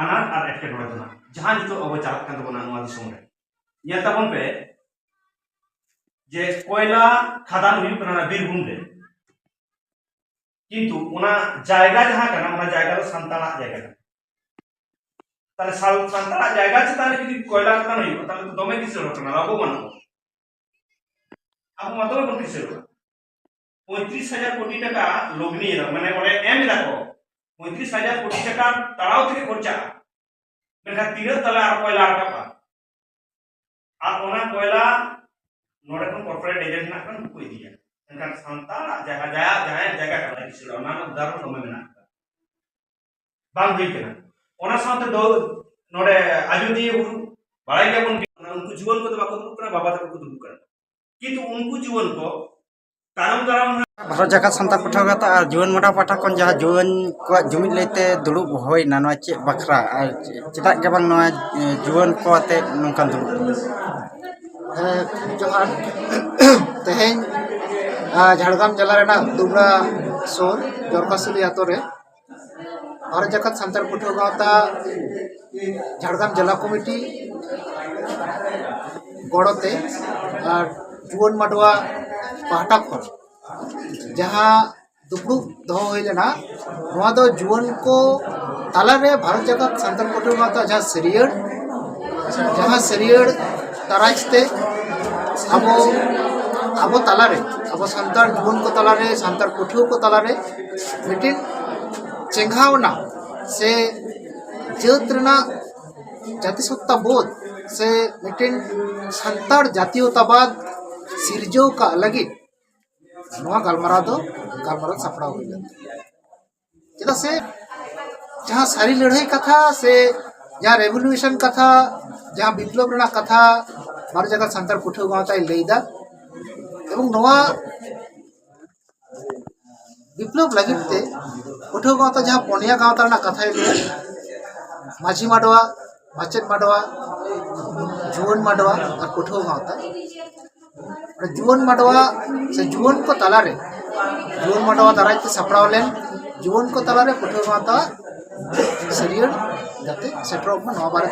ᱟᱱᱟᱴ ᱟᱨ ᱮᱴᱠᱮᱴᱚᱬᱮ ᱫᱚ ᱱᱟᱜ ᱡᱟᱦᱟᱸ ᱱᱤᱛᱚᱜ ᱟᱵᱚ ᱪᱟᱞᱟᱜ ᱠᱟᱱ ᱛᱟᱵᱚᱱᱟ ᱱᱚᱣᱟ ᱫᱤᱥᱚᱢ ᱨᱮ ᱧᱮᱞ ᱛᱟᱵᱚᱱ ᱯᱮ ᱡᱮ ᱠᱚᱭᱞᱟ ᱠᱷᱟᱫᱟᱱ ᱦᱩᱭᱩᱜ ᱠᱟᱱᱟ ᱵᱤᱨᱵᱷᱩᱢ ᱨᱮ কিন্তু ওনা জায়গা যাহা কানা, ওনা জায়গা তো সান্তালা জায়গা। কানা তাহলে সান্তালা জায়গা চেতান যদি কয়লা কাটানো হইব তাহলে তো দমে কিছু হতো না লাভ মানব আবু মাতবে কোন কিছু হতো পঁয়ত্রিশ হাজার কোটি টাকা লগ্নি এরা মানে ওরা এম, দেখো পঁয়ত্রিশ হাজার কোটি টাকা তারাও থেকে খরচা। মেঘা তীরে তাহলে আর কয়লা আটকাবা আর ওনা কয়লা নোডে কোন কর্পোরেট এজেন্ট না কোন কই দিয়া? মেঘা সান্তাল জায়গা জায়গা জায়গা জায়গা কাটা কিছু ওনা উদাহরণ তোমে মেনা বাং হই কেনা ওনা সাথে দো নোডে আজুদিয়ে গুরু বাড়াই গেবন উনকু জীবন কত বাকো দুপুরা বাবা তাকে দুপুরা কিন্তু উনকু জীবন কো তারম তারম ᱦᱚᱲ ᱡᱟᱠᱟᱛ ᱥᱟᱱᱛᱟᱲ ᱯᱟᱦᱴᱟ ᱠᱷᱚᱱ ᱟᱨ ᱡᱩᱣᱟᱹᱱ ᱢᱚᱰᱟ ᱯᱟᱦᱴᱟ ᱠᱷᱚᱱ ᱡᱟᱦᱟᱸ ᱡᱩᱣᱟᱹᱱ ᱠᱚᱣᱟᱜ ᱡᱩᱢᱤᱫ ᱞᱟᱹᱭᱛᱮ ᱫᱩᱲᱩᱵ ᱦᱩᱭᱱᱟ ᱱᱚᱣᱟ ᱪᱮᱫ ᱵᱟᱠᱷᱨᱟ ᱟᱨ ᱪᱮᱫᱟᱜ ᱜᱮ ᱵᱟᱝ ᱱᱚᱣᱟ ᱡᱩᱣᱟᱹᱱ ᱠᱚ ᱟᱛᱮ ᱱᱚᱝᱠᱟᱱ ᱫᱩᱲᱩᱵ ᱡᱚᱦᱟᱨ ᱛᱮᱦᱮᱧ ঝাড়গ্রাম জেলা রেনা দুবড়া শহর জরকাসুলি আতরে ভারত জাকাত সান্তার পাঠক গাঁওতা ঝাড়গ্রাম জেলা কমিটি গড়তে আর জুবন মাডোয়া পাহাটা খরচ ᱡᱟᱦᱟᱸ ᱫᱩᱯᱲᱩᱵ ᱫᱚᱦᱚ ᱦᱩᱭ ᱞᱮᱱᱟ ᱱᱚᱣᱟ ᱫᱚ ᱡᱩᱣᱟᱹᱱ ᱠᱚ ᱛᱟᱞᱟᱨᱮ ᱵᱷᱟᱨᱚᱛ ᱡᱟᱠᱟᱛ ᱥᱟᱱᱛᱟᱲ ᱯᱟᱴᱷᱚᱱᱟ ᱫᱚ ᱡᱟᱦᱟᱸ ᱥᱟᱹᱨᱭᱟᱹᱲ ᱡᱟᱦᱟᱸ ᱥᱟᱹᱨᱭᱟᱹᱲ ᱫᱟᱨᱟᱡ ᱛᱮ ᱟᱵᱚ ᱟᱵᱚ ᱛᱟᱞᱟᱨᱮ ᱟᱵᱚ ᱥᱟᱱᱛᱟᱲ ᱡᱩᱣᱟᱹᱱ ᱠᱚ ᱛᱟᱞᱟᱨᱮ ᱥᱟᱱᱛᱟᱲ ᱯᱟᱹᱴᱷᱩᱣᱟᱹ ᱠᱚ ᱛᱟᱞᱟᱨᱮ ᱢᱤᱫᱴᱤᱱ ᱪᱮᱸᱜᱷᱟᱣᱱᱟ ᱥᱮ ᱡᱟᱹᱛ ᱨᱮᱱᱟᱜ জাতিসত্তা বোধ ᱥᱮ ᱢᱤᱫᱴᱤᱱ ᱥᱟᱱᱛᱟᱲ ᱡᱟᱛᱤᱭᱚᱛᱟᱵᱟᱫ ᱥᱤᱨᱡᱟᱹᱣ ᱠᱟᱜ ᱞᱟᱹᱜᱤᱫ ᱱᱚᱣᱟ ᱜᱟᱞᱢᱟᱨᱟᱣ ᱫᱚ ᱜᱟᱞᱢᱟᱨᱟᱣ ᱥᱟᱯᱲᱟᱣ ᱦᱩᱭ ᱪᱮᱫᱟᱜ ᱥᱮ ᱡᱟᱦᱟᱸ ᱥᱟᱹᱨᱤ ᱞᱟᱹᱲᱦᱟᱹᱭ ᱠᱟᱛᱷᱟ ᱥᱮ ᱡᱟᱦᱟᱸ ᱨᱮᱵᱷᱚᱞᱤউᱥᱚᱱ ᱠᱟᱛᱷᱟ ᱡᱟᱦᱟᱸ ᱵᱤপ্ᱞᱚᱵ ᱨᱮᱱᱟᱜ ᱠᱟᱛᱷᱟ ᱵᱟᱨ ᱡᱟᱭᱜᱟ ᱥᱟᱱᱛᱟᱲ ᱯᱟᱹᱴᱷᱩᱣᱟᱹ ᱜᱟᱶᱛᱟᱭ ᱞᱟᱹᱭᱫᱟ ᱮᱵᱚᱝ ᱱᱚᱣᱟ বিপ্লব ᱞᱟᱹᱜᱤᱫ ᱛᱮ ᱯᱟᱹᱴᱷᱩᱣᱟᱹ ᱜᱟᱶᱛᱟ ᱡᱟᱦᱟᱸ ᱯᱚᱱᱭᱟ ᱜᱟᱶᱛᱟ ᱨᱮᱱᱟᱜ ᱠᱟᱛᱷᱟᱭ ᱞᱟᱹᱭᱟ ᱢᱟᱹᱡᱷᱤ ᱢᱟᱰᱣᱟ ᱢᱟᱪᱮᱫ মাডোয়া ᱡᱩᱣᱟᱹᱱ ᱢᱟᱰᱣᱟ ᱟᱨ পঠুয়া ᱜᱟᱶᱛᱟ जीवन माडवा से जीवन को तलारे। जीवन माडवा दारा सापड़े जुवन को तलारे पुठ माता सरियर जाते सेटर बारे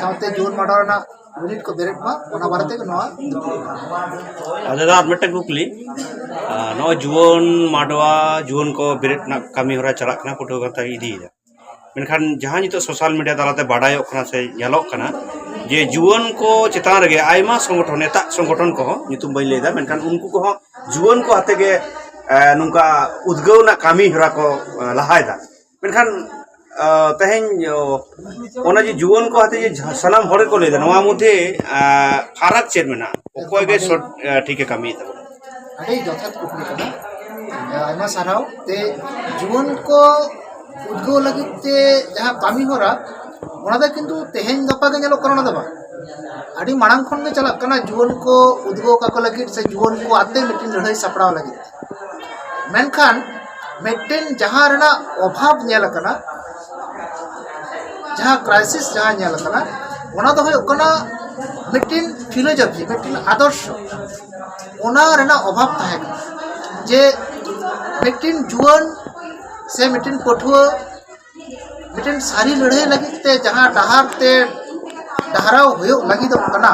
साथ जीवन माडवा यूनिट को बेरे बारे दादा कुकली जीवन माडवा जीवन को बेरे कमी हरा चलना पुठ इदी मेखान जहाँ नित सोशल मीडिया तलाते बाडा से ᱡᱮ ᱡᱩᱣᱟᱹᱱ ko ᱪᱮᱛᱟᱱ ᱨᱮᱜᱮ ᱟᱭᱢᱟ ᱥᱚᱝᱜᱚᱴᱷᱚᱱ ᱮᱴᱟᱜ ᱥᱚᱝᱜᱚᱴᱷᱚᱱ ᱠᱚᱦᱚᱸ ᱧᱩᱛᱩᱢ ᱵᱟᱹᱧ ᱞᱟᱹᱭᱫᱟ ᱢᱮᱱᱠᱷᱟᱱ ᱩᱱᱠᱩ ᱠᱚᱦᱚᱸ ᱡᱩᱣᱟᱹᱱ ᱠᱚ ᱟᱛᱮ ᱜᱮ ᱮ, ᱱᱚᱝᱠᱟ ᱩᱫᱽᱜᱟᱹᱣ ᱨᱮᱱᱟᱜ ᱠᱟᱹᱢᱤ ᱦᱚᱨᱟ ᱠᱚ ᱮ, ᱞᱟᱦᱟᱭᱮᱫᱟ ᱢᱮᱱᱠᱷᱟᱱ ᱟ, ᱛᱮᱦᱮᱧ ᱚ, ᱚᱱᱟ ᱡᱮ ᱡᱩᱣᱟᱹᱱ ᱠᱚ ᱟᱛᱮ ᱡᱮ ᱡᱷᱟ- ᱥᱟᱱᱟᱢ ᱦᱚᱲ ᱜᱮᱠᱚ ᱞᱟᱹᱭᱫᱟ ᱱᱚᱣᱟ ᱢᱚᱫᱽᱫᱷᱮ ᱟ, ᱯᱷᱟᱨᱟᱠ ᱪᱮᱫ ᱢᱮᱱᱟᱜᱼᱟ ᱚᱠᱚᱭ ᱜᱮ ᱥᱚᱴ ᱮ, ᱴᱷᱤᱠᱮ ᱠᱟᱹᱢᱤᱭᱮᱫ ᱛᱟᱵᱚᱱᱟ ᱟᱹᱰᱤ ᱡᱚᱛᱷᱟᱛ ᱠᱩᱠᱞᱤ ᱠᱟᱱᱟ ᱟᱭᱢᱟ ᱥᱟᱨᱦᱟᱣ ᱛᱮ ᱡᱩᱣᱟᱹᱱ ko ᱩᱫᱽᱜᱟᱹᱣ ᱞᱟᱹᱜᱤᱫ ᱛᱮ ᱡᱟᱦᱟᱸ ᱠᱟᱹᱢᱤ ᱦᱚᱨᱟ ᱚᱱᱟ ᱫᱚ ᱠᱤᱱᱛᱩ ᱛᱮᱦᱮᱧ ᱜᱟᱯᱟ ᱜᱮ ᱧᱮᱞᱚᱜ ᱠᱟᱱᱟ ᱚᱱᱟ ᱫᱚ ᱵᱟᱝ ᱟᱹᱰᱤ ᱢᱟᱲᱟᱝ ᱠᱷᱚᱱ ᱜᱮ ᱪᱟᱞᱟᱜ ᱠᱟᱱᱟ ᱡᱩᱣᱟᱹᱱ ko ᱩᱫᱽᱜᱟᱹᱣ ᱠᱟᱠᱚ ᱞᱟᱹᱜᱤᱫ ᱥᱮ ᱡᱩᱣᱟᱹᱱ ko ᱟᱛᱮ ᱢᱤᱫᱴᱤᱱ ᱞᱟᱹᱲᱦᱟᱹᱭ ᱥᱟᱯᱲᱟᱣ ᱞᱟᱹᱜᱤᱫ ᱢᱮᱱᱠᱷᱟᱱ ᱢᱤᱫᱴᱮᱱ ᱡᱟᱦᱟᱸ ᱨᱮᱱᱟᱜ ᱚᱵᱷᱟᱵ ᱧᱮᱞ ᱟᱠᱟᱱᱟ ᱡᱟᱦᱟᱸ ᱠᱨᱟᱭᱥᱤᱥ ᱡᱟᱦᱟᱸ ᱧᱮᱞ ᱟᱠᱟᱱᱟ ᱚᱱᱟ ᱫᱚ ᱦᱩᱭᱩᱜ ᱠᱟᱱᱟ ᱢᱤᱫᱴᱤᱱ ᱯᱷᱤᱞᱳᱡᱚᱯᱷᱤ ᱢᱤᱫᱴᱤᱱ ᱟᱫᱚᱨᱥᱚ ᱚᱱᱟ ᱨᱮᱱᱟᱜ ᱚᱵᱷᱟᱵ ᱛᱟᱦᱮᱸ ᱠᱟᱱᱟ ᱡᱮ ᱢᱤᱫᱴᱤᱱ ᱡᱩᱣᱟᱹᱱ ᱥᱮ ᱢᱤᱫᱴᱤᱱ ᱯᱟᱹᱴᱷᱩᱣᱟᱹ ᱢᱤᱫᱴᱤᱱ ᱥᱟᱹᱨᱤ ᱞᱟᱹᱲᱦᱟᱹᱭ ᱞᱟᱹᱜᱤᱫ te ᱡᱟᱦᱟᱸ ᱰᱟᱦᱟᱨ te ᱰᱟᱦᱟᱨᱟᱣ ᱦᱩᱭᱩᱜ ᱞᱟᱹᱜᱤᱫᱚᱜ ᱠᱟᱱᱟ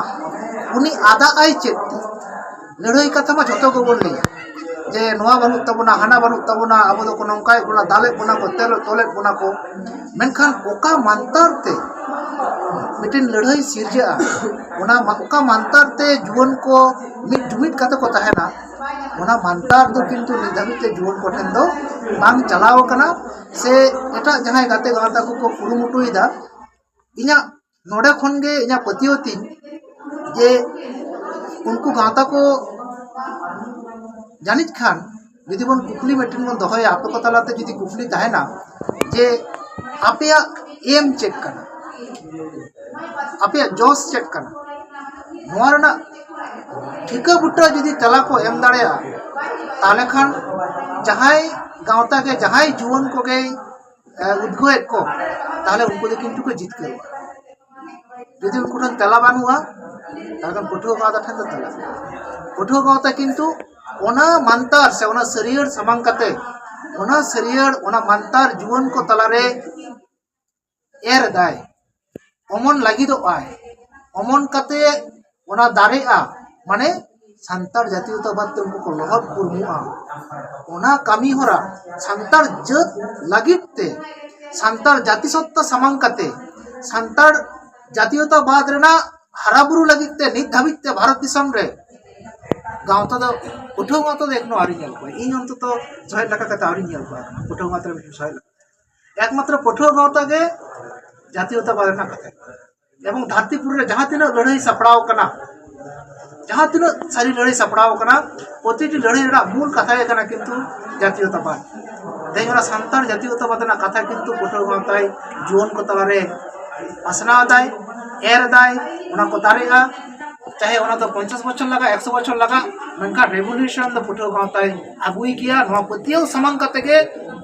ᱩᱱᱤ ᱟᱫᱟᱜ ᱟᱭ ᱪᱮᱫ ᱛᱮ ᱞᱟᱹᱲᱦᱟᱹᱭ ᱠᱟᱛᱷᱟ ᱢᱟ ᱡᱷᱚᱛᱚ ᱜᱮᱵᱚᱱ ᱞᱟᱹᱭᱟ ᱡᱮ ᱱᱚᱣᱟ ᱵᱟᱹᱱᱩᱜ ᱛᱟᱵᱚᱱᱟ ᱦᱟᱱᱟ ᱵᱟᱹᱱᱩᱜ ᱛᱟᱵᱚᱱᱟ ᱟᱵᱚ ᱫᱚᱠᱚ ᱱᱚᱝᱠᱟᱭᱮᱫ ᱵᱚᱱᱟ ᱫᱟᱞᱮᱫ ᱵᱚᱱᱟ ᱠᱚ ᱛᱮᱞ ᱛᱚᱞᱮᱫ ᱵᱚᱱᱟ ᱠᱚ ᱢᱮᱱᱠᱷᱟᱱ ᱚᱠᱟ ᱢᱟᱱᱛᱟᱨ ᱛᱮ ᱢᱤᱫᱴᱤᱱ ᱞᱟᱹᱲᱦᱟᱹᱭ ᱥᱤᱨᱡᱟᱹᱜᱼᱟ ᱚᱱᱟ ᱢᱟ- ᱚᱠᱟ ᱢᱟᱱᱛᱟᱨ ᱛᱮ ᱡᱩᱣᱟᱹᱱ ko ᱢᱤᱫ ᱡᱩᱢᱤᱫ ᱠᱟᱛᱮ ᱠᱚ ᱛᱟᱦᱮᱱᱟ ᱚᱱᱟ ᱢᱟᱱᱛᱟᱨ ᱫᱚ ᱠᱤᱱᱛᱩ ᱱᱤᱛ ᱫᱷᱟᱹᱵᱤᱡ ᱛᱮ ᱡᱩᱣᱟᱹᱱ ᱠᱚ ᱴᱷᱮᱱ ᱫᱚ ᱵᱟᱝ ᱪᱟᱞᱟᱣ ᱟᱠᱟᱱᱟ ᱥᱮ ᱮᱴᱟᱜ ᱡᱟᱦᱟᱸᱭ ᱜᱟᱛᱮ ᱜᱟᱶᱛᱟ ᱠᱚᱠᱚ ᱠᱩᱨᱩᱢᱩᱴᱩᱭᱮᱫᱟ ᱤᱧᱟᱹᱜ ᱱᱚᱰᱮ ᱠᱷᱚᱱ ᱜᱮ ᱤᱧᱟᱹᱜ ᱯᱟᱹᱛᱭᱟᱹᱣ ᱛᱤᱧ ᱡᱮ ᱩᱱᱠᱩ ᱜᱟᱶᱛᱟ ko ᱡᱟᱹᱱᱤᱡ ᱠᱷᱟᱱ ᱡᱩᱫᱤ ᱵᱚᱱ ᱠᱩᱠᱞᱤ ᱢᱤᱫᱴᱮᱱ ᱵᱚᱱ ᱫᱚᱦᱚᱭᱟ ᱟᱯᱮ ᱠᱚ ᱛᱟᱞᱟᱛᱮ ᱡᱩᱫᱤ ᱠᱩᱠᱞᱤ ᱛᱟᱦᱮᱱᱟ ᱡᱮ ᱟᱯᱮᱭᱟᱜ ᱮᱢ ᱪᱮᱫ ᱠᱟᱱᱟ ᱟᱯᱮᱭᱟᱜ ᱡᱚᱥ ᱪᱮᱫ ᱠᱟᱱᱟ ᱱᱚᱣᱟ ᱨᱮᱱᱟᱜ ᱴᱷᱤᱠᱟᱹ ᱵᱩᱴᱟᱹ ᱡᱩᱫᱤ ᱛᱮᱞᱟ ᱠᱚ ᱮᱢ ᱫᱟᱲᱮᱭᱟᱜᱼᱟ ᱛᱟᱦᱚᱞᱮ ᱠᱷᱟᱱ ᱡᱟᱦᱟᱸᱭ ᱜᱟᱶᱛᱟ ᱜᱮ ᱡᱟᱦᱟᱸᱭ ᱡᱩᱣᱟᱹᱱ ᱠᱚᱜᱮ ᱩᱫᱽᱜᱟᱹᱣᱮᱫ ᱠᱚ ᱛᱟᱦᱚᱞᱮ ᱩᱱᱠᱩ ᱫᱚ ᱠᱤᱱᱛᱩ ᱠᱚ ᱡᱤᱛᱠᱟᱹᱨᱚᱜᱼᱟ ᱡᱩᱫᱤ ᱩᱱᱠᱩ ᱴᱷᱮᱱ ᱛᱮᱞᱟ ᱵᱟᱹᱱᱩᱜᱼᱟ ᱛᱟᱦᱚᱞᱮ ᱠᱷᱟᱱ ᱯᱟᱹᱴᱷᱩᱣᱟᱹ ᱜᱟᱶᱛᱟ ᱴᱷᱮᱱ ᱫᱚ ᱛᱮᱞᱟ ᱯᱟᱹᱴᱷᱩᱣᱟᱹ ᱜᱟᱶᱛᱟ ᱠᱤᱱᱛᱩ ᱚᱱᱟ ᱢᱟᱱᱛᱟᱨ ᱥᱮ ᱚᱱᱟ ᱥᱟᱹᱨᱭᱟᱹᱲ ᱥᱟᱢᱟᱝ ᱠᱟᱛᱮ ᱚᱱᱟ ᱥᱟᱹᱨᱭᱟᱹᱲ ᱚᱱᱟ ᱢᱟᱱᱛᱟᱨ ᱡᱩᱣᱟᱹᱱ ᱠᱚ ᱛᱟᱞᱟᱨᱮ ᱮᱨ ᱫᱟᱭ ᱚᱢᱚᱱ ᱞᱟᱹᱜᱤᱫᱚᱜ ᱟᱭ ᱚᱢᱚᱱ ᱠᱟᱛᱮ ᱚᱱᱟ ᱫᱟᱨᱮᱜᱼᱟ ᱢᱟᱱᱮ ᱥᱟᱱᱛᱟᱲ ᱡᱟᱹᱛᱤᱭᱚᱛᱟᱵᱟᱫ ᱛᱮ ᱩᱱᱠᱩ ᱠᱚ ᱞᱚᱦᱚᱫ ᱯᱩᱨᱢᱩᱜᱼᱟ ᱚᱱᱟ ᱠᱟᱹᱢᱤ ᱦᱚᱨᱟ ᱥᱟᱱᱛᱟᱲ ᱡᱟᱹᱛ ᱞᱟᱹᱜᱤᱫ ᱛᱮ ᱥᱟᱱᱛᱟᱲ ᱡᱟᱹᱛᱤ ᱥᱚᱛᱛᱟ ᱥᱟᱢᱟᱝ ᱠᱟᱛᱮ ᱥᱟᱱᱛᱟᱲ ᱡᱟᱹᱛᱤᱭᱚᱛᱟᱵᱟᱫ ᱨᱮᱱᱟᱜ ᱦᱟᱨᱟᱵᱩᱨᱩ ᱞᱟᱹᱜᱤᱫ ᱛᱮ ᱱᱤᱛ ᱫᱷᱟᱹᱵᱤᱡ ᱛᱮ ᱵᱷᱟᱨᱚᱛ ᱫᱤᱥᱚᱢ ᱨᱮ ᱜᱟᱶᱛᱟ ᱫᱚ ಕುಟುಂಬದ ಎಕ್ನೂ ಅವ್ರಿಗೆ ಇನ್ನು ಅಂತತ ಸಹಾಯ ಲೆಕ್ಕ ಅವ್ರಿಗೆ ಕುಟುಂಬ ಸಹಾಯ একমাত্র পঠুয়া গাঁওতাকে জাতীয়তাবাদ ᱨᱮᱱᱟᱜ ᱠᱟᱛᱷᱟ এবং ᱫᱷᱟᱹᱨᱛᱤᱯᱩᱨ ᱨᱮ ᱡᱟᱦᱟᱸ ᱛᱤᱱᱟᱹᱜ ᱞᱟᱹᱲᱦᱟᱹᱭ ᱥᱟᱯᱲᱟᱣ ᱠᱟᱱᱟ ᱡᱟᱦᱟᱸ ᱛᱤᱱᱟᱹᱜ ᱥᱟᱹᱨᱤ ᱞᱟᱹᱲᱦᱟᱹᱭ ᱥᱟᱯᱲᱟᱣ ᱠᱟᱱᱟ ᱯᱨᱚᱛᱤᱴᱤ ᱞᱟᱹᱲᱦᱟᱹᱭ ᱨᱮᱱᱟᱜ ᱢূᱞ ᱠᱟᱛᱷᱟ ᱜᱮ ᱠᱟᱱᱟ ᱠᱤᱱᱛᱩ ᱡᱟᱛᱤᱭᱚᱛᱟᱵᱟᱫ ᱛᱮᱦᱮᱧ ᱚᱱᱟ ᱥᱟᱱᱛᱟᱲ ᱡᱟᱛᱤᱭᱚᱛᱟᱵᱟᱫ ᱨᱮᱱᱟᱜ ᱠᱟᱛᱷᱟ ᱠᱤᱱᱛᱩ ᱯᱟᱹᱴᱷᱩᱣᱟᱹ ᱜᱟᱶᱛᱟᱭ ᱡᱩᱣᱟᱹᱱ ᱠᱚ ᱛᱟᱞᱟᱨᱮ ᱯᱟᱥᱱᱟᱣ ᱮᱫᱟᱭ ᱮᱨ ᱮᱫᱟᱭ ᱚᱱᱟ ᱠᱚ ᱫᱟᱨᱮᱜᱼᱟ ચાહે ઓના તો પંચાસ બચર લાગા એકસો બચર લાગા ᱢᱮᱱᱠᱷᱟᱱ ᱨᱮᱵᱷᱚᱞᱤᱭᱩᱥᱚᱱ ᱫᱚ ᱯᱩᱴᱷᱟᱹᱣ ᱜᱟᱶᱛᱟᱭ ᱟᱹᱜᱩᱭ ᱜᱮᱭᱟ ᱱᱚᱣᱟ ᱯᱟᱹᱛᱭᱟᱹᱣ ᱥᱟᱢᱟᱝ ᱠᱟᱛᱮ ᱜᱮ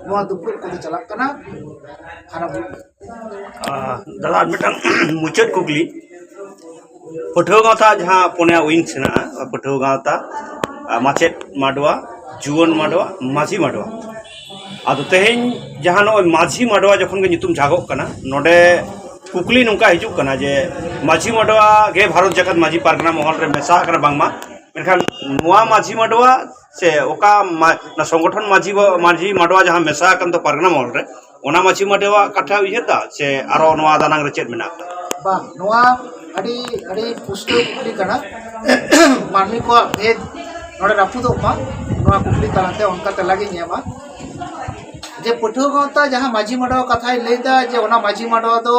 ᱱᱚᱣᱟ ᱫᱩᱯᱲᱩᱵ ᱠᱚᱫᱚ ᱪᱟᱞᱟᱜ ᱠᱟᱱᱟ ᱦᱟᱱᱟᱵᱩ ᱫᱟᱫᱟ ᱢᱤᱫᱴᱟᱝ ᱢᱩᱪᱟᱹᱫ ᱠᱩᱠᱞᱤ ᱯᱟᱹᱴᱷᱩᱣᱟᱹ ᱜᱟᱶᱛᱟ ᱡᱟᱦᱟᱸ ᱯᱚᱱᱭᱟ ᱩᱭᱤᱝᱥ ᱦᱮᱱᱟᱜᱼᱟ ᱯᱟᱹᱴᱷᱩᱣᱟᱹ ᱜᱟᱶᱛᱟ ᱢᱟᱪᱮᱫ ᱢᱟᱰᱣᱟ ᱡᱩᱣᱟᱹᱱ ᱢᱟᱰᱣᱟ ᱢᱟᱹᱡᱷᱤ ᱢᱟᱰᱣᱟ ᱟᱫᱚ ᱛᱮᱦᱮᱧ ᱡᱟᱦᱟᱸ ᱱᱚᱜᱼᱚᱭ ᱢᱟᱹᱡᱷᱤ ᱢᱟᱰᱣᱟ ᱡᱚᱠᱷᱚᱱ ᱜᱮ ᱧᱩᱛᱩᱢ ᱡᱷᱟᱜᱚᱜ ᱠᱟᱱᱟ ᱱᱚᱰᱮ ᱠᱩᱠᱞᱤ ᱱᱚᱝᱠᱟ ᱦᱤᱡᱩᱜ ᱠᱟᱱᱟ ᱡᱮ ᱢᱟᱹᱡᱷᱤ ᱢᱟᱰᱣᱟ ᱜᱮ ᱵᱷᱟᱨᱚᱛ ᱡᱟᱠᱟᱛ ᱢᱟᱹᱡᱷᱤ ᱯᱟᱨᱜᱟᱱᱟ ᱢᱚᱦᱚᱞ ᱨᱮ ᱢᱮᱥᱟ ᱟᱠᱟᱱᱟ ᱵᱟᱝᱢᱟ ᱢᱮᱱᱠᱷᱟᱱ ᱱᱚᱣᱟ ᱢᱟᱹᱡᱷᱤ ᱢᱟᱰᱣᱟ ᱥᱮ ᱚᱠᱟ ᱥᱚᱝᱜᱚᱴᱷᱚᱱ ᱢᱟᱹᱡᱷᱤ ᱢᱟᱹᱡᱷᱤ ᱢᱟᱰᱣᱟ ᱡᱟᱦᱟᱸ ᱢᱮᱥᱟ ᱟᱠᱟᱱ ᱫᱚ ᱯᱟᱨᱜᱟᱱᱟ ᱢᱚᱦᱚᱞ ᱨᱮ ᱚᱱᱟ ᱢᱟᱹᱡᱷᱤ ᱢᱟᱰᱣᱟ ᱠᱟᱛᱷᱟ ᱩᱭᱦᱟᱹᱨᱫᱟ ᱥᱮ ᱟᱨᱚ ᱱᱚᱣᱟ ᱫᱟᱱᱟᱝ ᱨᱮ ᱪᱮᱫ ᱢᱮᱱᱟᱜ ᱟᱠᱟᱫᱟ ᱵᱟᱝ ᱱᱚᱣᱟ ᱟᱹᱰᱤ ᱟᱹᱰᱤ ᱯᱩᱥᱴᱟᱹᱣ ᱠᱩᱠᱞᱤ ᱠᱟᱱᱟ ᱢᱟᱹᱱᱢᱤ ᱠᱚᱣᱟᱜ ᱵᱷᱮᱫ ᱱᱚᱰᱮ ᱨᱟᱹᱯᱩᱫᱚᱜ ᱢᱟ ᱱᱚᱣᱟ ᱠᱩᱠᱞᱤ ᱛᱟᱞᱟᱛᱮ ᱚᱱᱠᱟ ᱛᱮᱞᱟᱜᱤᱧ ᱮᱢᱟ ᱡᱮ ᱯᱟᱹᱴᱷᱩᱣᱟᱹ ᱜᱟᱶᱛᱟ ᱡᱟᱦᱟᱸ ᱢᱟᱹᱡᱷᱤ ᱢᱟᱰᱣᱟ ᱠᱟᱛᱷᱟᱭ ᱞᱟᱹᱭᱫᱟ ᱡᱮ ᱚᱱᱟ ᱢᱟᱹᱡᱷᱤ ᱢᱟᱰᱣᱟ ᱫᱚ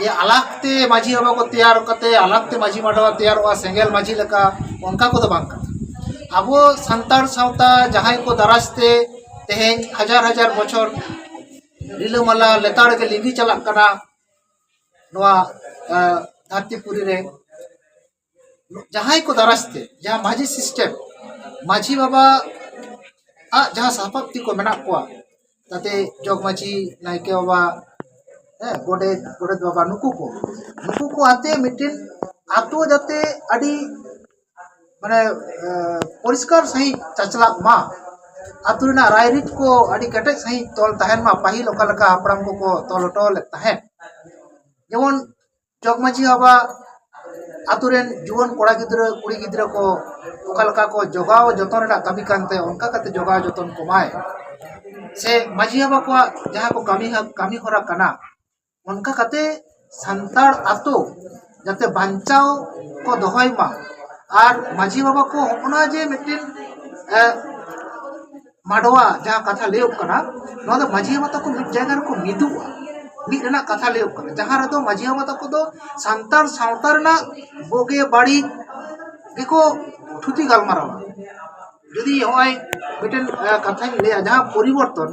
आलाते माझी हवा को तैयार करते आलाते माझी माडवा तैयार हुआ सेंगेल माझी लगा उनका को तो बांका अब संतार सावता जहाँ को दराजते तेहें हज़ार हज़ार बच्चों रिलो मला लेतार के लिंगी चला करा नवा धरती पूरी रे जहाँ को दराजते जहाँ माझी सिस्टम माझी बाबा आ जहाँ सापक्ति को मना कुआ ताते जोग माझी नायके बाबा गोटे गोटे बाबा नुकू को नुकू को आते मिटिन आतो जाते अड़ी को अड़ी कटे सही तोल तहन मा पहिल लोकल का अपराम को को तोल टोल जुवन कोड़ा गिद्र, कुड़ी गिद्र को लोकल का को जोगाओ जतन रा कभी जतन कमाए से माजी हवा को, जहाँ को कमी कमी होरा कना ᱚᱱᱠᱟ ᱠᱟᱛᱮ ᱥᱟᱱᱛᱟᱲ ᱟᱛᱳ ᱡᱟᱛᱮ ᱵᱟᱧᱪᱟᱣ ᱠᱚ ᱫᱚᱦᱚᱭ ᱢᱟ ᱟᱨ ᱢᱟᱺᱡᱷᱤ ᱵᱟᱵᱟ ᱠᱚ ᱦᱚᱸᱜᱼᱚᱱᱟ ᱡᱮ ᱢᱤᱫᱴᱮᱱ ᱢᱟᱰᱣᱟ ᱡᱟᱦᱟᱸ ᱠᱟᱛᱷᱟ ᱞᱟᱹᱭᱚᱜ ᱠᱟᱱᱟ ᱱᱚᱣᱟ ᱫᱚ ᱢᱟᱺᱡᱷᱤ ᱵᱟᱵᱟ ᱛᱟᱠᱚ ᱢᱤᱫ ᱡᱟᱭᱜᱟ ᱨᱮᱠᱚ ᱢᱤᱫᱩᱜᱼᱟ ᱢᱤᱫ ᱨᱮᱱᱟᱜ ᱠᱟᱛᱷᱟ ᱞᱟᱹᱭᱚᱜ ᱠᱟᱱᱟ ᱡᱟᱦᱟᱸ ᱨᱮᱫᱚ ᱢᱟᱺᱡᱷᱤ ᱵᱟᱵᱟ ᱛᱟᱠᱚ ᱫᱚ ᱥᱟᱱᱛᱟᱲ ᱥᱟᱶᱛᱟ ᱨᱮᱱᱟᱜ ᱵᱳᱜᱮ ᱵᱟᱹᱲᱤᱡ ᱜᱮᱠᱚ ᱛᱷᱩᱛᱤ ᱜᱟᱞᱢᱟᱨᱟᱣᱟ যদি হয় মিটেন কথা লেয়া যাহা পরিবর্তন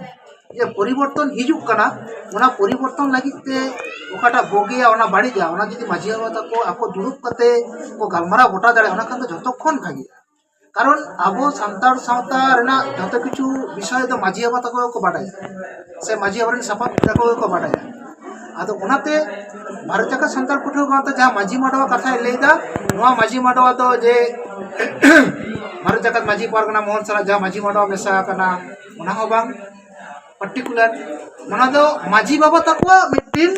ᱡᱮ ᱯᱚᱨᱤᱵᱚᱨᱛᱚᱱ ᱦᱤᱡᱩᱜ ᱠᱟᱱᱟ ᱚᱱᱟ ᱯᱚᱨᱤᱵᱚᱨᱛᱚᱱ ᱞᱟᱹᱜᱤᱫ ᱛᱮ ᱚᱠᱟᱴᱟᱜ ᱵᱚᱜᱮᱭᱟ ᱚᱱᱟ ᱵᱟᱹᱲᱤᱡᱟ ᱚᱱᱟ ᱡᱩᱫᱤ ᱢᱟᱺᱡᱷᱤ ᱵᱟᱵᱟ ᱛᱟᱠᱚ ᱟᱠᱚ ᱫᱩᱲᱩᱵ ᱠᱟᱛᱮ ᱠᱚ ᱜᱟᱞᱢᱟᱨᱟᱣ ᱜᱚᱴᱟ ᱫᱟᱲᱮᱭᱟᱜᱼᱟ ᱚᱱᱟ ᱠᱷᱟᱱ ᱫᱚ ᱡᱷᱚᱛᱚ ᱠᱷᱚᱱ ᱵᱷᱟᱜᱮᱜᱼᱟ কারণ আবো সান্তার সাঁওতা রেনার যত কিছু বিষয় তো মাঝি বাবা তাকে কো বাড়ায় সে মাঝি বাবার সাফাত তাকে কো বাড়ায় আদো ওনাতে ভারত জাকা সান্তার কুঠো গাঁতে যা মাঝি মাডোয়া কথা লেদা নোয়া মাঝি মাডোয়া তো যে ভারত জাকাত মাঝি পারগনা মোহন সারা যা মাঝি মাডোয়া মেশা কানা ওনা হো বাং ᱯᱟᱨᱴᱤᱠᱩᱞᱟᱨ ᱚᱱᱟ ᱫᱚ ᱢᱟᱹᱡᱷᱤ ᱵᱟᱵᱟ ᱛᱟᱠᱚᱣᱟᱜ ᱢᱤᱫᱴᱤᱱ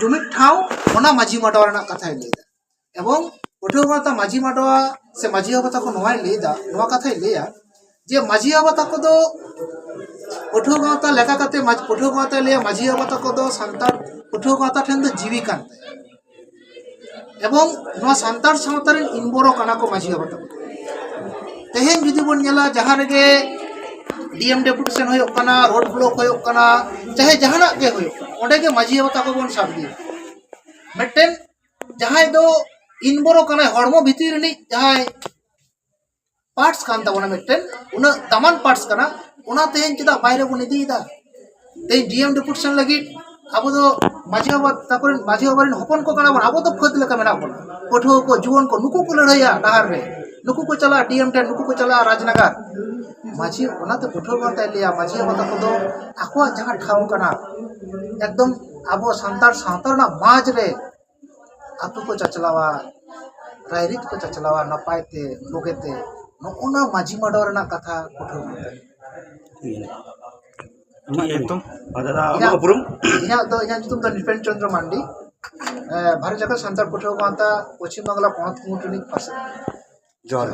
ᱡᱩᱢᱤᱫ ᱴᱷᱟᱶ ᱚᱱᱟ ᱢᱟᱹᱡᱷᱤ ᱢᱟᱰᱣᱟ ᱨᱮᱱᱟᱜ ᱠᱟᱛᱷᱟᱭ ᱞᱟᱹᱭᱫᱟ ᱮᱵᱚᱝ ᱯᱟᱹᱴᱷᱩᱣᱟᱹ ᱜᱟᱶᱛᱟ ᱢᱟᱹᱡᱷᱤ ᱢᱟᱰᱣᱟ ᱥᱮ ᱢᱟᱹᱡᱷᱤ ᱵᱟᱵᱟ ᱛᱟᱠᱚ ᱱᱚᱣᱟᱭ ᱞᱟᱹᱭᱫᱟ ᱱᱚᱣᱟ ᱠᱟᱛᱷᱟᱭ ᱞᱟᱹᱭᱟ ᱡᱮ ᱢᱟᱹᱡᱷᱤ ᱵᱟᱵᱟ ᱛᱟᱠᱚ ᱫᱚ ᱯᱟᱹᱴᱷᱩᱣᱟᱹ ᱜᱟᱶᱛᱟ ᱞᱮᱠᱟ ᱠᱟᱛᱮ ᱯᱟᱹᱴᱷᱩᱣᱟᱹ ᱜᱟᱶᱛᱟᱭ ᱞᱟᱹᱭᱟ ᱢᱟᱹᱡᱷᱤ বাবা তাকো ᱫᱚ ᱥᱟᱱᱛᱟᱲ ᱯᱟᱹᱴᱷᱩᱣᱟᱹ ᱜᱟᱶᱛᱟ ᱴᱷᱮᱱ ᱫᱚ ᱡᱤᱣᱤ ᱠᱟᱱ ᱛᱟᱭᱟ এবং নয়া সান্তার সাঁওতারের ইনবরো কানা কো মাঝি হব তেহেন যদি বন নেলা যাহা রেগে ᱰᱤᱮᱢ ᱰᱮᱯᱩᱴᱮᱥᱚᱱ ᱦᱩᱭᱩᱜ ᱠᱟᱱᱟ ᱨᱳᱰ ᱵᱞᱚᱠ ᱦᱩᱭᱩᱜ ᱠᱟᱱᱟ ᱪᱟᱦᱮ ᱡᱟᱦᱟᱱᱟᱜ ᱜᱮ ᱦᱩᱭᱩᱜ ᱚᱸᱰᱮ ᱜᱮ ᱢᱟᱺᱡᱷᱤ ᱵᱟᱵᱟ ᱛᱟᱠᱚ ᱵᱚᱱ ᱥᱟᱵᱫᱤᱭᱟ ᱢᱤᱫᱴᱮᱱ ᱡᱟᱦᱟᱸᱭ ᱫᱚ ᱤᱱᱵᱚᱨᱚ ᱠᱟᱱᱟᱭ ᱦᱚᱲᱢᱚ ᱵᱷᱤᱛᱤᱨ ᱨᱤᱱᱤᱡ ᱡᱟᱦᱟᱸᱭ ᱯᱟᱨᱴᱥ ᱠᱟᱱ ᱛᱟᱵᱚᱱᱟ ᱢᱤᱫᱴᱮᱱ ᱩᱱᱟᱹᱜ ᱫᱟᱢᱟᱱ ᱯᱟᱨᱴᱥ ᱠᱟᱱᱟ ᱚᱱᱟ ᱛᱮᱦᱮᱧ ᱪᱮᱫᱟᱜ ᱵᱟᱭᱨᱮ ᱵᱚᱱ ᱤᱫᱤᱭᱮᱫᱟ ᱛᱮᱦᱮᱧ ᱰᱤᱮᱢ ᱰᱮᱯᱩᱴᱮᱥᱚᱱ ᱞᱟᱹᱜᱤᱫ ᱟᱵᱚ ᱫᱚ ᱢᱟᱺᱡᱷᱤ ᱵᱟᱵᱟ ᱛᱟᱠᱚᱨᱮᱱ ᱢᱟᱺᱡᱷᱤ ᱵᱟᱵᱟ ᱨᱮᱱ ᱦᱚᱯᱚᱱ ᱠᱚ ᱠᱟᱱᱟ ᱵᱚᱱ ᱟᱵᱚ ᱫᱚ ᱯᱷᱟᱹᱫ ᱞᱮᱠᱟ ᱢᱮᱱᱟᱜ ᱵᱚᱱᱟ ᱯᱟᱹᱴᱷᱩᱣᱟᱹ ᱠᱚ ᱡᱩᱣᱟᱹᱱ ᱠᱚ ᱱᱩᱠᱩ ᱠᱚ ᱞᱟᱹᱲᱦᱟᱹᱭᱟ ᱰᱟᱦᱟᱨ ᱨᱮ ᱱᱩᱠᱩ ᱠᱚ ᱪᱟᱞᱟᱜᱼᱟ ᱰᱤᱮᱢ ᱴᱷᱮᱱ ᱱᱩᱠᱩ ᱠᱚ ᱪᱟᱞᱟᱜᱼᱟ ᱨᱟᱡᱽᱱᱟᱜᱟᱨ ᱢᱟᱹᱡᱷᱤ ᱚᱱᱟᱛᱮ ᱠᱚᱴᱷᱳᱨ ᱵᱚᱱ ᱛᱟᱭ ᱞᱟᱹᱭᱟ ᱢᱟᱹᱡᱷᱤ ᱵᱟᱵᱟ ᱛᱟᱠᱚ ᱫᱚ ᱟᱠᱚᱣᱟᱜ ᱡᱟᱦᱟᱸ ᱴᱷᱟᱶ ᱠᱟᱱᱟ ᱮᱠᱫᱚᱢ ᱟᱵᱚ ᱥᱟᱱᱛᱟᱲ ᱥᱟᱶᱛᱟ ᱨᱮᱱᱟᱜ ᱢᱟᱡᱽ ᱨᱮ ᱟᱛᱳ ᱠᱚ ᱪᱟᱪᱞᱟᱣᱟ ᱨᱟᱭᱨᱤᱛ ᱠᱚ ᱪᱟᱪᱞᱟᱣᱟ ᱱᱟᱯᱟᱭᱛᱮ ᱵᱩᱜᱤᱛᱮ ᱱᱚᱜᱼᱚᱱᱟ ᱢᱟᱹᱡᱷᱤ ᱢᱟᱰᱚ ᱨᱮᱱᱟᱜ কথা ᱠᱚᱴᱷᱳᱨ ᱵᱚᱱ ᱛᱟᱭ একদম ইহা তো ইহা জুতুম তো নৃপেন চন্দ্র মান্ডি ভারত জাতীয় সান্তাল কঠোর মাতা পশ্চিমবাংলা পণত কুমুটুনি পাশে জল।